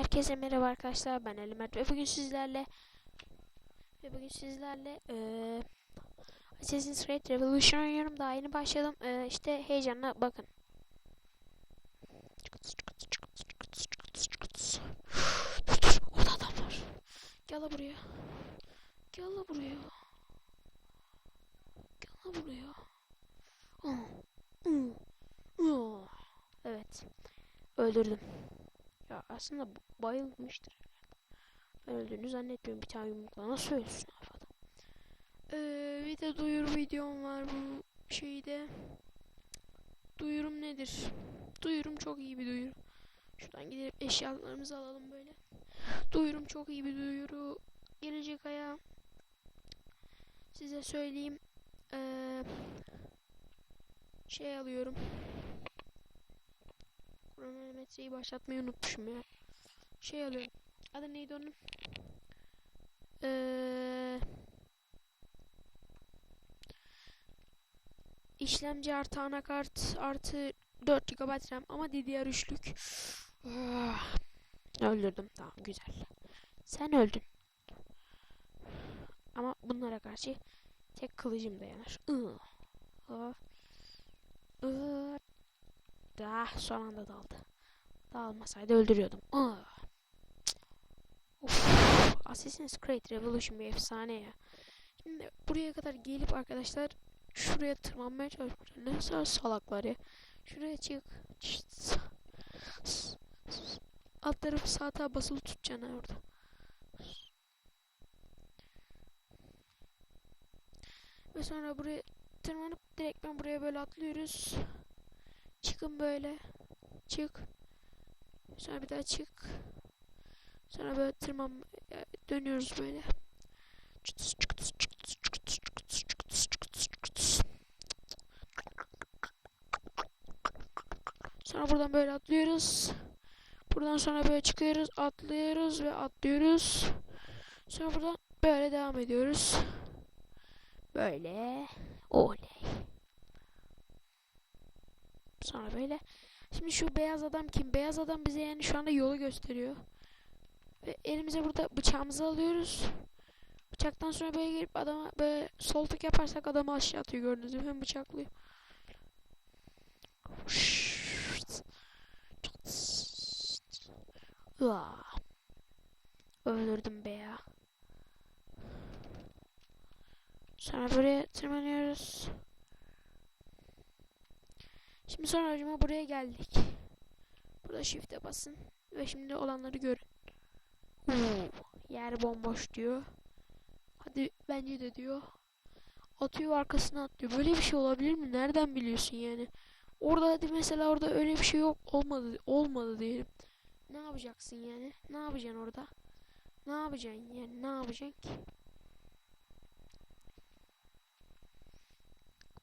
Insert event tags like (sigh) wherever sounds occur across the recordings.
Herkese merhaba arkadaşlar ben Ali ve bugün sizlerle ve bugün sizlerle eee Assassin's Creed Revolution oynuyorum. Daha yeni başladım. Eee, işte heyecanla bakın. Orada adam var. Gel buraya. Gel buraya. Gel buraya. Evet Öldürdüm ya aslında bayılmıştır. Ben öldüğünü zannetmiyorum. Bir tane yumrukla nasıl ölsün havada. Ee, bir de duyuru videom var bu şeyde. Duyurum nedir? Duyurum çok iyi bir duyuru. Şuradan gidip eşyalarımızı alalım böyle. Duyurum çok iyi bir duyuru. Gelecek aya size söyleyeyim. Ee, şey alıyorum. Kronometreyi başlatmayı unutmuşum ya. Şey alıyorum. Adı neydi onun? Ee, işlemci artı anakart artı 4 GB RAM ama DDR3'lük. Ah, Öldürdüm. Tamam güzel. Sen öldün. Ama bunlara karşı tek kılıcım dayanır. Iı. Ah, son anda daldı. Dağılmasaydı öldürüyordum. Ah. Of. Assassin's Creed Revolution bir efsane ya. Şimdi buraya kadar gelip arkadaşlar şuraya tırmanmaya çalışmışlar. Ne kadar salaklar ya. Şuraya çık. Alt tarafı sağ tarafa basılı tutacaksın orada. Ve sonra buraya tırmanıp direkt ben buraya böyle atlıyoruz. Çıkın böyle. Çık. Sonra bir daha çık. Sonra böyle tırman dönüyoruz böyle. Sonra buradan böyle atlıyoruz. Buradan sonra böyle çıkıyoruz, atlıyoruz ve atlıyoruz. Sonra buradan böyle devam ediyoruz. Böyle. Oley. Sonra böyle. Şimdi şu beyaz adam kim? Beyaz adam bize yani şu anda yolu gösteriyor. Ve elimize burada bıçağımızı alıyoruz. Bıçaktan sonra böyle gelip adama böyle sol tık yaparsak adamı aşağı atıyor gördüğünüz gibi. Hem bıçaklıyor. Öldürdüm be ya. Sonra buraya tırmanıyoruz. Şimdi sonra hocama buraya geldik. Burada shift'e basın ve şimdi olanları görün. Yer bomboş diyor. Hadi bence de diyor. Atıyor arkasına atlıyor. Böyle bir şey olabilir mi? Nereden biliyorsun yani? Orada hadi mesela orada öyle bir şey yok. Olmadı. Olmadı diyelim. Ne yapacaksın yani? Ne yapacaksın orada? Ne yapacaksın yani? Ne yapacaksın ki?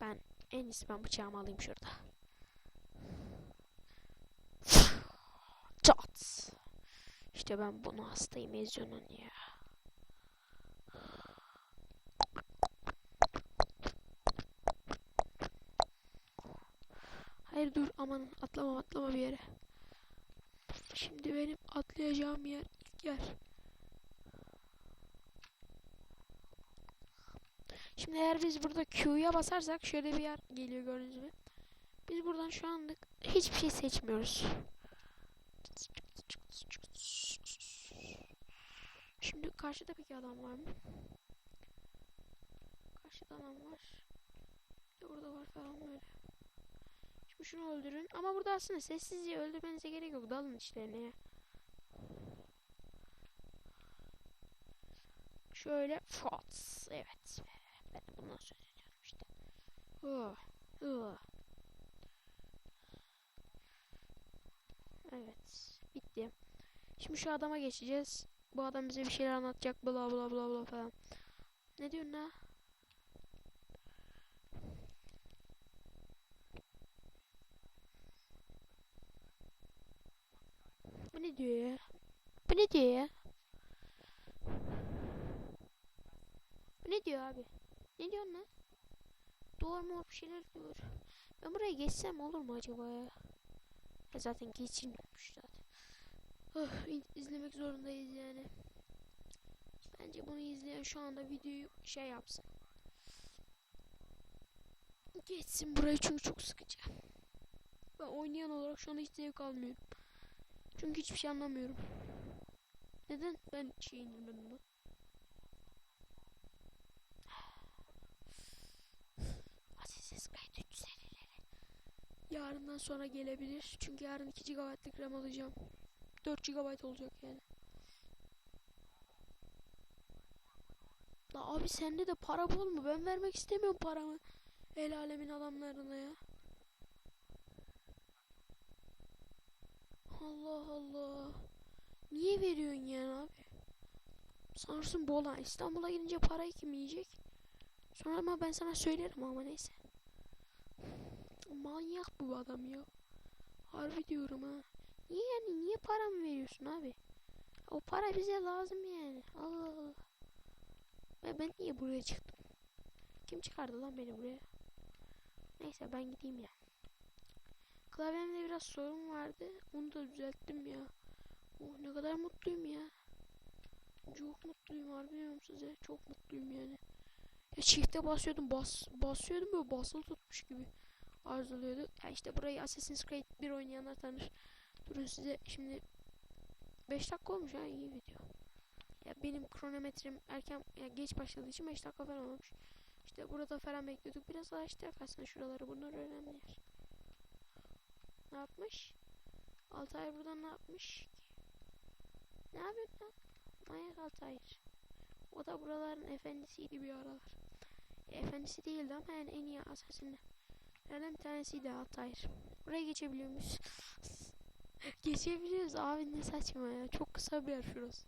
Ben en iyisi ben bıçağımı alayım şurada. İşte ben bunu hastayım Ezio'nun ya. Hayır dur aman atlama atlama bir yere. Şimdi benim atlayacağım yer ilk yer. Şimdi eğer biz burada Q'ya basarsak şöyle bir yer geliyor gördüğünüz gibi. Biz buradan şu anlık hiçbir şey seçmiyoruz. Şimdi karşıda peki adam var mı? Karşıda adam var. Bir de burada var falan böyle. Şimdi şunu öldürün. Ama burada aslında sessizce öldürmenize gerek yok. Dalın içlerine ya. Şöyle Fots. Evet. Ben de bundan söz ediyorum işte. Oh. Oh. Evet. Bitti. Şimdi şu adama geçeceğiz. Bu adam bize bir şeyler anlatacak. Bla bla bla bla falan. Ne diyorsun la? Bu ne diyor ya? Bu ne diyor ya? Bu ne diyor abi? Ne diyorsun lan? Duvar mor bir şeyler diyor. Ben buraya geçsem olur mu acaba ya? zaten geçilmiyormuş. Öf, iz- izlemek zorundayız yani. Bence bunu izleyen şu anda videoyu şey yapsın. Geçsin burayı çünkü çok sıkıcı. Ben oynayan olarak şu anda hiç zevk almıyorum. Çünkü hiçbir şey anlamıyorum. Neden ben şey indirmedim bunu? Assassin's Creed 3 serileri. Yarından sonra gelebilir. Çünkü yarın 2 GB'lık RAM alacağım. 4 GB olacak yani. La abi sende de para bol mu? Ben vermek istemiyorum paramı. El alemin adamlarına ya. Allah Allah. Niye veriyorsun yani abi? Sanırsın bol ha. İstanbul'a gidince parayı kim yiyecek? Sonra ama ben sana söylerim ama neyse. Manyak bu adam ya. Harbi diyorum ha. Niye yani niye paramı veriyorsun abi? O para bize lazım yani. Allah Allah. Ve ben niye buraya çıktım? Kim çıkardı lan beni buraya? Neyse ben gideyim ya. Klavyemde biraz sorun vardı. Onu da düzelttim ya. Oh ne kadar mutluyum ya. Çok mutluyum harbiden size. Çok mutluyum yani. Ya çifte basıyordum bas basıyordum böyle basılı tutmuş gibi arzuluyordu. Ya işte burayı Assassin's Creed 1 oynayanlar tanır. Durun size şimdi 5 dakika olmuş ha iyi video. Ya benim kronometrem erken ya geç başladığı için 5 dakika falan olmuş. İşte burada falan bekliyorduk. Biraz araştırarak aslında şuraları bunlar önemli yer. Ne yapmış? Altayır buradan ne yapmış? Ne yapıyorsun lan? Manyak Altayır. O da buraların efendisiydi bir aralar. E, efendisi değildi ama yani en iyi asasinlerden bir tanesiydi Altayır. Buraya geçebiliyor muyuz? (laughs) Geçebiliyoruz abi ne saçma ya. Çok kısa bir yer şurası.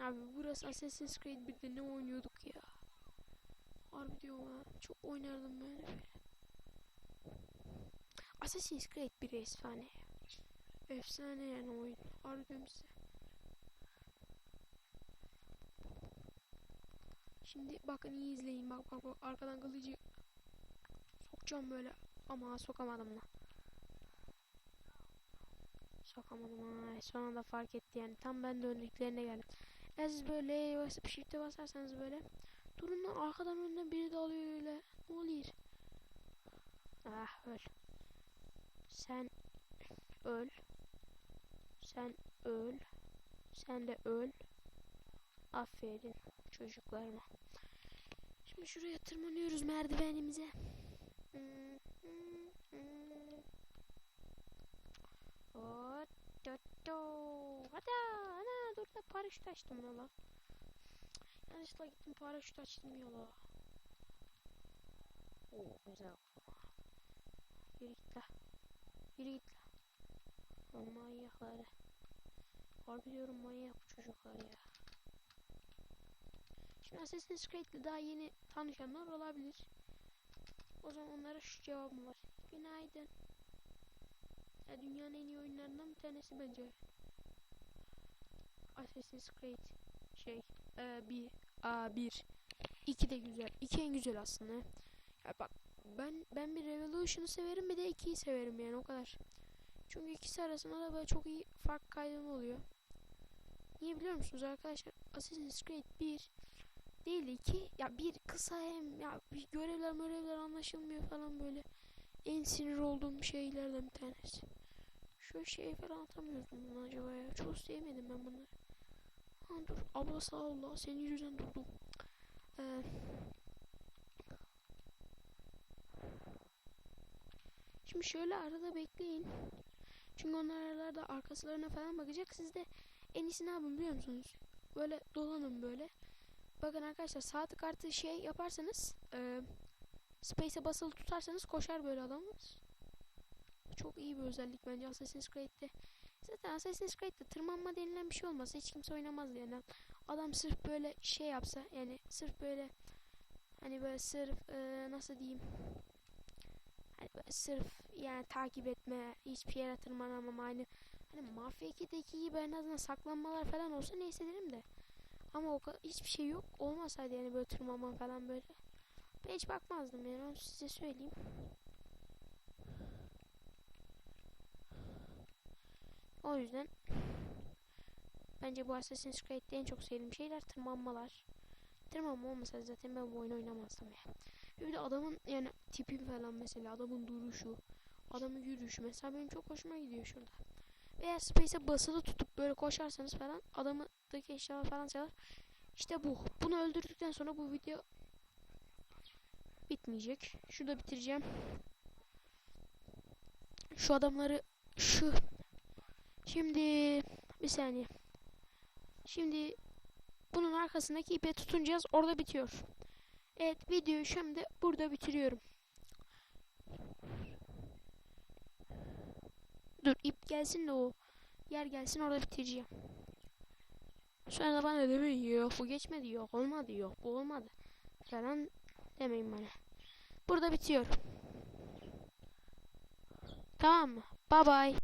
Abi burası Assassin's Creed 1'de ne oynuyorduk ya. Harbi diyorum ha. Çok oynardım böyle. Assassin's Creed 1 efsane. Efsane yani oyun. Harbi diyorum size. Şimdi bakın iyi izleyin. Bak bak bak arkadan kılıcı sokacağım böyle. Ama sokamadım lan. Sokamadım ay son anda fark etti yani tam ben döndüklerine geldim. Siz böyle basıp shift'e basarsanız böyle durun lan arkadan önden biri dalıyor öyle. Ne oluyor? Ah öl. Sen öl. Sen öl. Sen de öl. Aferin çocuklarıma. Şimdi şuraya tırmanıyoruz merdivenimize. Hmm, hmm. Hop, do, do. Hadi, ana dur da paraşüt açtım ya la. Yanlışlıkla gittim paraşüt açtım ya la. Oo güzel. Yürü git la. Yürü git la. Lan manyakları. Harbi diyorum manyak bu çocuklar ya. Şimdi Assassin's Creed'le daha yeni tanışanlar olabilir. O zaman onlara şu cevabım var. Günaydın. Ya dünyanın en iyi oyunlarından bir tanesi bence. Assassin's Creed şey e, bir a bir iki de güzel. İki en güzel aslında. Ya bak ben ben bir Revolution'u severim bir de ikiyi severim yani o kadar. Çünkü ikisi arasında da böyle çok iyi fark kaydımı oluyor. Niye biliyor musunuz arkadaşlar? Assassin's Creed 1 değil de 2 ya bir kısa hem ya bir görevler görevler anlaşılmıyor falan böyle. En sinir olduğum şeylerden bir tanesi. Şu şeyi falan atamıyordum bunu acaba ya. Çok sevmedim ben bunları. Ha dur abla sağ ol senin yüzünden durdum. Ee, şimdi şöyle arada bekleyin. Çünkü onlar aralarda arkasılarına falan bakacak. Siz de en iyisi ne yapın biliyor musunuz? Böyle dolanın böyle. Bakın arkadaşlar saat kartı şey yaparsanız e, Space'e basılı tutarsanız koşar böyle adamız. Çok iyi bir özellik bence Assassin's Creed'de. Zaten Assassin's Creed'de tırmanma denilen bir şey olmasa hiç kimse oynamaz yani. Adam sırf böyle şey yapsa yani sırf böyle hani böyle sırf e, nasıl diyeyim hani böyle sırf yani takip etme hiçbir yere tırmanamama hani hani Mafya 2'deki gibi en azından saklanmalar falan olsa neyse derim de ama o hiçbir şey yok olmasaydı yani böyle tırmanma falan böyle ben hiç bakmazdım yani onu size söyleyeyim O yüzden bence bu Assassin's Creed'de en çok sevdiğim şeyler tırmanmalar. Tırmanma olmasa zaten ben bu oyunu oynamazdım ya. Bir de adamın yani tipi falan mesela adamın duruşu, adamın yürüyüşü mesela benim çok hoşuma gidiyor şurada. Veya space'e basılı tutup böyle koşarsanız falan adamdaki eşyalar falan sayılır. İşte bu. Bunu öldürdükten sonra bu video bitmeyecek. Şurada bitireceğim. Şu adamları şu şimdi bir saniye. Şimdi bunun arkasındaki ipe tutunacağız. Orada bitiyor. Evet videoyu şimdi burada bitiriyorum. Dur ip gelsin de o yer gelsin orada bitireceğim. Sonra da bana demeyin yok bu geçmedi yok olmadı yok bu olmadı falan demeyin bana. Burada bitiyor. Tamam mı? Bye bye.